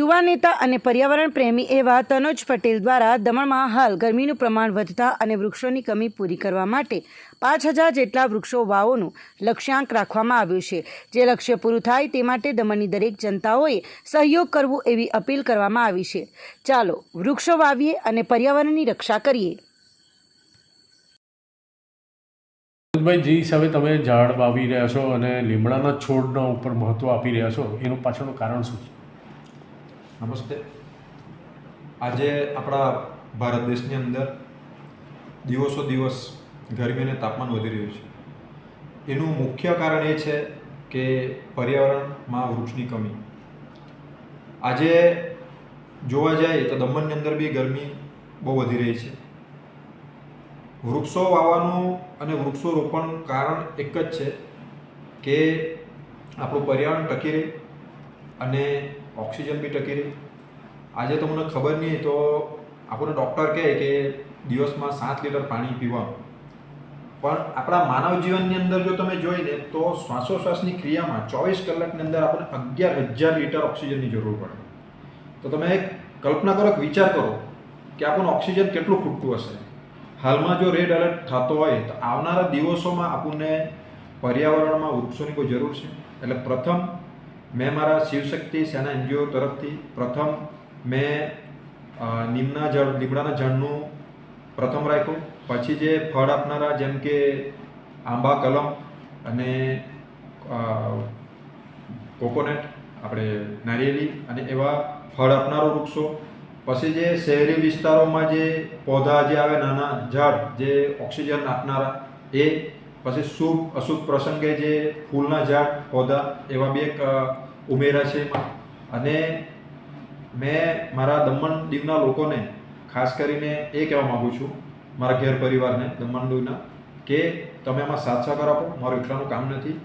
યુવા નેતા અને પર્યાવરણ પ્રેમી એવા તનોજ પટેલ દ્વારા દમણમાં હાલ ગરમીનું પ્રમાણ વધતા અને વૃક્ષોની કમી પૂરી કરવા માટે પાંચ હજાર જેટલા વૃક્ષો વાવોનું લક્ષ્યાંક રાખવામાં આવ્યું છે. જે લક્ષ્ય પૂરું થાય તે માટે દમણની દરેક જનતાઓએ સહયોગ કરવો એવી અપીલ કરવામાં આવી છે. ચાલો, વૃક્ષો વાવીએ અને પર્યાવરણની રક્ષા કરીએ. ભાઈ જે હિસાબે તમે ઝાડ વાવી રહ્યા છો અને લીમડાના છોડના ઉપર મહત્ત્વ આપી રહ્યા છો. એનું પાછળનું કારણ શું છે? નમસ્તે. આજે આપણા ભારત દેશની અંદર દિવસો દિવસ ગરમી અને તાપમાન વધી રહ્યું છે. એનું મુખ્ય કારણ એ છે કે પર્યાવરણમાં વૃક્ષની કમી. આજે જોવા જાય તો દમણની અંદર બી ગરમી બહુ વધી રહી છે. વૃક્ષો વાવવાનું અને વૃક્ષો રોપણ કારણ એક જ છે કે આપણું પર્યાવરણ ટકી રહે. અને ઓક્સિજન બી ટકી રહે. આજે તમને ખબર નહીં, તો આપણને ડૉક્ટર કહે કે દિવસમાં સાત લીટર પાણી પીવાનું. પણ આપણા માનવ જીવનની અંદર જો તમે જોઈને, તો શ્વાસોશ્વાસની ક્રિયામાં ચોવીસ કલાકની અંદર આપણને અગિયાર હજાર લીટર ઓક્સિજનની જરૂર પડે. તો તમે કલ્પના કરો વિચાર કરો કે આપણને ઓક્સિજન કેટલું ખૂટતું હશે. હાલમાં જો રેડ એલર્ટ થતો હોય, તો આવનારા દિવસોમાં આપણને પર્યાવરણમાં વૃક્ષોની કોઈ જરૂર છે? એટલે પ્રથમ મેં મારા શિવશક્તિ સેના એનજીઓ તરફથી પ્રથમ મેં નિમના ઝાડ લીમડાના જળનું પ્રથમ રાખ્યું. પછી જે ફળ આપનારા જેમ કે આંબા, કલમ અને કોકોનટ, આપણે નારિયેળી અને એવા ફળ આપનારો વૃક્ષો. પછી જે શહેરી વિસ્તારોમાં જે પૌધા જે આવે, નાના ઝાડ, જે ઓક્સિજન આપનારા, એ પછી શુભ, અશુભ પ્રસંગે જે ફૂલના ઝાડ પૌધા એવા બે ઉમેરા છે. એમાં અને મેં મારા દમણ દીવના લોકોને ખાસ કરીને એ કહેવા માગું છું, મારા ઘેર પરિવારને દમણ દીવના, કે તમે આમાં સાથ સહકાર આપો, મારું એકલાનું કામ નથી.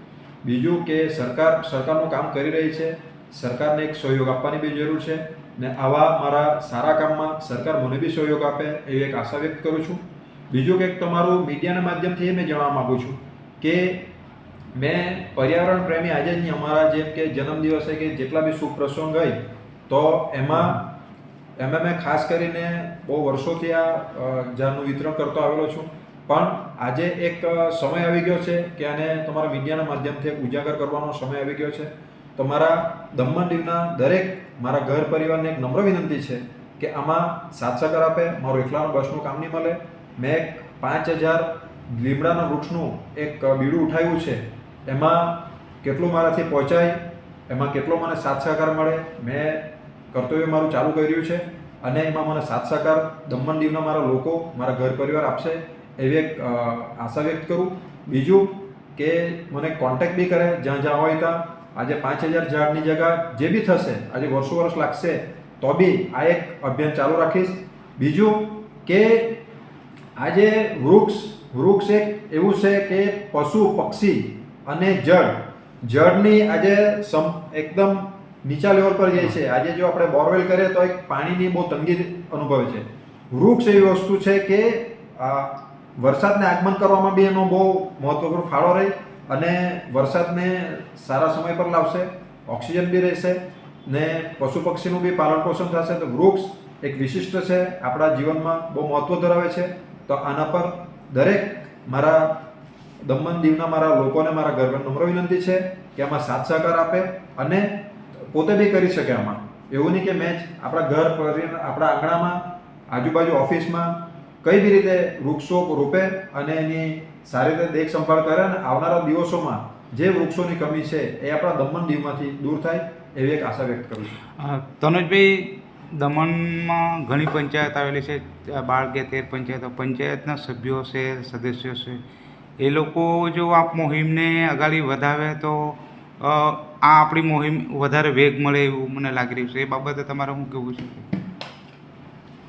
બીજું કે સરકાર, સરકારનું કામ કરી રહી છે, સરકારને એક સહયોગ આપવાની બી જરૂર છે. ને આવા મારા સારા કામમાં સરકાર મને બી સહયોગ આપે એવી એક આશા વ્યક્ત કરું છું. બીજું કંઈક તમારું મીડિયાના માધ્યમથી એ મેં જણાવવા માગું છું કે મેં પર્યાવરણ પ્રેમી આજે જ અમારા જેમ કે જન્મદિવસે કે જેટલા બી શુભ પ્રસંગ હોય તો એમાં એમાં મેં ખાસ કરીને બહુ વર્ષોથી આ અ, વિતરણ કરતો આવેલો છું. પણ આજે એક સમય આવી ગયો છે કે આને તમારા મીડિયાના માધ્યમથી ઉજાગર કરવાનો સમય આવી ગયો છે. તો મારા દમણ દીવના દરેક મારા ઘર પરિવારને એક નમ્ર વિનંતી છે કે આમાં સાથ સહકાર આપે મારું એકલાનો બસનું કામ નહીં મળે. મેં પાંચ હજાર લીમડાના વૃક્ષનું એક બીડું ઉઠાવ્યું છે. એમાં કેટલું મારાથી પહોંચાય? એમાં કેટલો મને સાથ સહકાર મળે? મેં કર્તવ્ય મારું ચાલુ કર્યું છે. અને એમાં મને સાથ સહકાર દમણ દીવના મારા લોકો, મારા ઘર પરિવાર આપશે એવી એક આશા વ્યક્ત કરું. બીજું કે મને કોન્ટેક્ટ બી કરે જ્યાં જ્યાં હોય ત્યાં. આજે પાંચ હજાર ઝાડની જગ્યા જે બી થશે, આજે વર્ષો વર્ષ લાગશે, તો બી આ એક અભિયાન ચાલુ રાખીશ. બીજું કે આજે વૃક્ષ વૃક્ષ એક એવું છે કે પશુ, પક્ષી અને જળ. જળની આજે સમ, એકદમ નીચા લેવલ પર જાય છે. આજે જો આપણે બોરવેલ કરીએ તો એક પાણીની બહુ તંગી અનુભવે છે. વૃક્ષ એવી વસ્તુ છે કે વરસાદને આગમન કરવામાં બી એનો બહુ મહત્વપૂર્ણ ફાળો રહે અને વરસાદને સારા સમય પર લાવશે, ઓક્સિજન બી રહેશે ને પશુ પક્ષીનું બી પાલન પોષણ થશે. તો વૃક્ષ એક વિશિષ્ટ છે, આપણા જીવનમાં બહુ મહત્વ ધરાવે છે. તો આના પર દરેક મારા દમણ દીવના મારા લોકોને મારા ઘરમાં નમ્ર વિનંતી છે કે આમાં સાથ સહકાર આપે અને પોતે બી કરી શકે આમાં. એવું નહીં કે મેં આપણા ઘર પર આપણા આંગણામાં, આજુબાજુ ઓફિસમાં કઈ બી રીતે વૃક્ષો રોપે અને એની સારી રીતે દેખ સંભાળ કરે અને આવનારા દિવસોમાં જે વૃક્ષોની કમી છે એ આપણા દમણ દીવમાંથી દૂર થાય, એવી એક આશા વ્યક્ત કરું છું. તનુજભાઈ દમણમાં ઘણી પંચાયત આવેલી છે. બાર કે તેર પંચાયતો પંચાયતના સભ્યો છે, સદસ્યો છે. એ લોકો જો આ મોહિમને આગળ વધાવે તો આ આપણી મોહિમ વધારે વેગ મળે એવું મને લાગી રહ્યું છે. એ બાબતે તમારે શું કહેવું છે?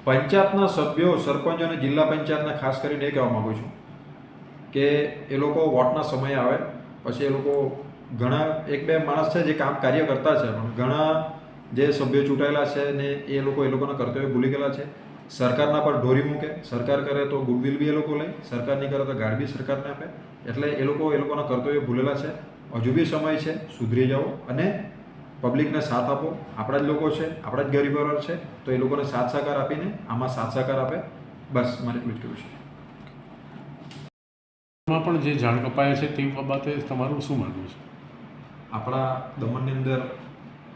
પંચાયતના સભ્યો સરપંચ અને જિલ્લા પંચાયતના ખાસ કરીને એ કહેવા માગું છું કે એ લોકો વોટના સમય આવે. પછી એ લોકો ઘણા, એક બે માણસ છે જે કામ કાર્ય કરતા છે, પણ ઘણા જે સભ્યો ચૂંટાયેલા છે ને એ લોકો એ લોકોના કર્તવ્ય ભૂલી ગયેલા છે. સરકારના પર ઢોરી મૂકે સરકાર કરે તો ગુડવિલ બી એ લોકો લે સરકાર નહીં કરે તો ગાડ બી સરકારને આપે. એટલે એ લોકો એ લોકોના કર્તવ્ય ભૂલેલા છે. હજુ બી સમય છે સુધરી જાઓ અને પબ્લિકને સાથ આપો. આપણા જ લોકો છે આપણા જ ગરીબરો છે તો એ લોકોને સાથ સહકાર આપીને આમાં સાથ સહકાર આપે. બસ મારે એટલું જ કહેવું છે. એમાં પણ જે જાણ કપાયા છે તે બાબતે તમારું શું માનવું છે? આપણા દમણની અંદર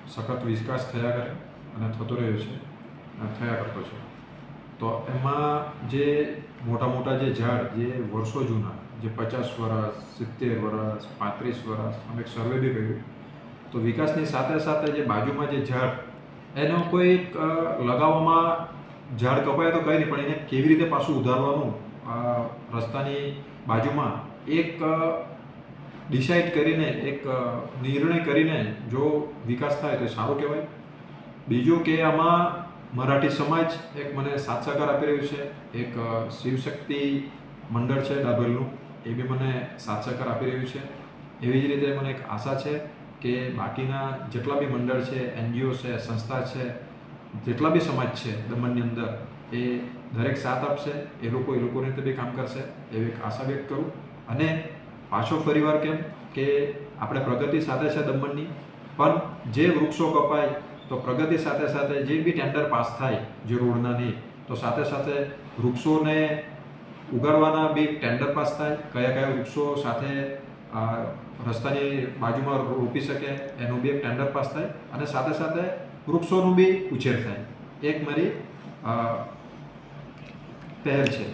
સખત વિકાસ થયા કરે અને થતો રહ્યો છે અને થયા કરતો છે. તો એમાં જે મોટા મોટા જે ઝાડ, જે વર્ષો જૂના, જે પચાસ વર્ષ, સિત્તેર વર્ષ, પાંત્રીસ વર્ષ, અમે સર્વે બી કર્યું, તો વિકાસની સાથે સાથે જે બાજુમાં જે ઝાડ, એનો કોઈ લગાવવામાં ઝાડ કપાય તો કંઈ નહીં, પણ એને કેવી રીતે પાછું ઉધારવાનું રસ્તાની બાજુમાં એક ડિસાઇડ કરીને એક નિર્ણય કરીને જો વિકાસ થાય તો સારું કહેવાય. બીજું કે આમાં મરાઠી સમાજ એક મને સાથ સહકાર આપી રહ્યું છે. એક શિવશક્તિ મંડળ છે ડાભેલનું, એ બી મને સાથ સહકાર આપી રહ્યું છે. એવી જ રીતે મને એક આશા છે કે બાકીના જેટલા બી મંડળ છે, એનજીઓ છે, સંસ્થા છે, જેટલા બી સમાજ છે દમણની અંદર, એ દરેક સાથ આપશે, એ લોકો એ લોકોની રીતે બી કામ કરશે, એવી એક આશા વ્યક્ત કરું. અને પાછો ફરીવાર કેમ કે આપણે પ્રગતિ સાથે છે દમણની, પણ જે વૃક્ષો કપાય, તો પ્રગતિ સાથે સાથે જે બી ટેન્ડર પાસ થાય, જે રોડના નહીં, તો સાથે સાથે વૃક્ષોને ઉગાડવાના બી ટેન્ડર પાસ થાય, કયા કયા વૃક્ષો સાથે રસ્તાની બાજુમાં રોપી શકે, એનું બી એક ટેન્ડર પાસ થાય, અને સાથે સાથે વૃક્ષોનું બી ઉછેર થાય. એક મારી પહેલ છે.